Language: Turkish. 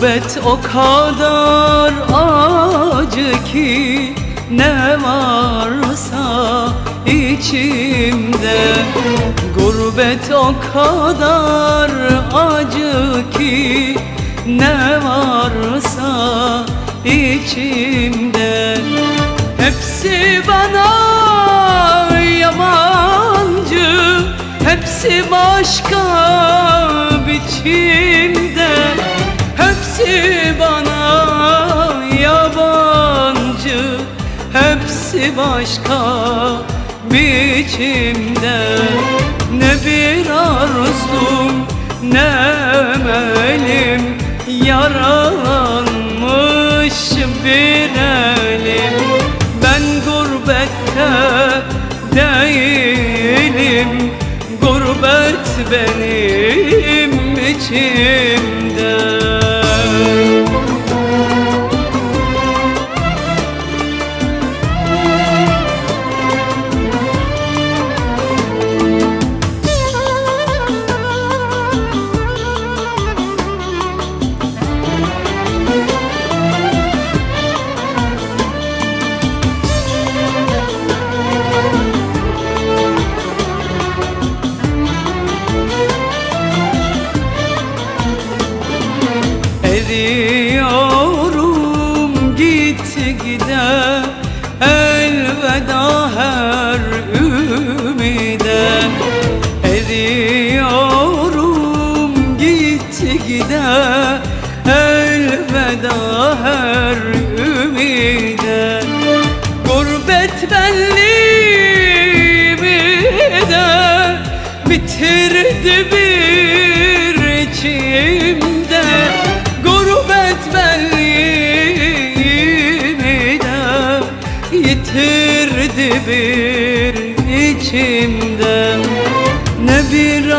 Gurbet o kadar acı ki ne varsa içimde. Gurbet o kadar acı ki ne varsa içimde. Hepsi bana yabancı Hepsi başka biçimde Hepsi bana yabancı Hepsi başka biçimde. Ne bir arzum ne emelim Yaralanmış bir elim. Ben gurbette değilim Gurbet benim içimde Eriyorum git gide Elveda her ümide. Eriyorum git gide Elveda her ümide. Gurbet benliğimi de bitirdi bir yitirdi bir içimde Ne bir